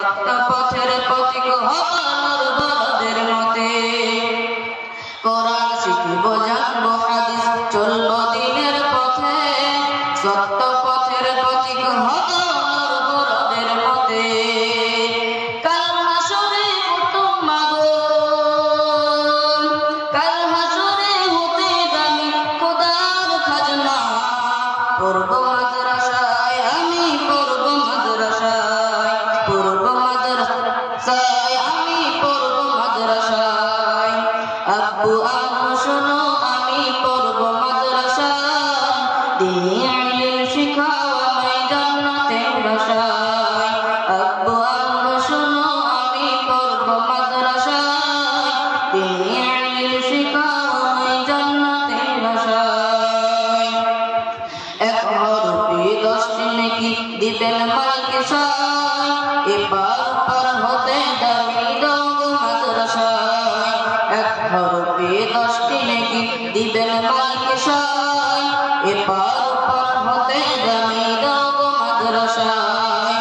পথের পথিক হবার মতে। কোরআন শিখব, জানব, হাদিস চলবো দিনের পথে। সত্য পথের পথিক হবার মতে। কাল হাসরে হুতুম মাগো। কাল হাসরে হতে দামি খোদার খাজনা। পূর্ব মাদ্রাসায় মাদ্রাসায় আমি পূর্ব মাদ্রাসায়। আব্বু আম্মু শোনো আমি পূর্ব মাদ্রাসায়। ইলম দিবেন মাকে এবার পার হতে দামি রঙ মাদ্রাসায় এক হরফে দশটি নাকি দিবেন মাকে এবার পার হতে দামি রঙ মাদ্রাসায়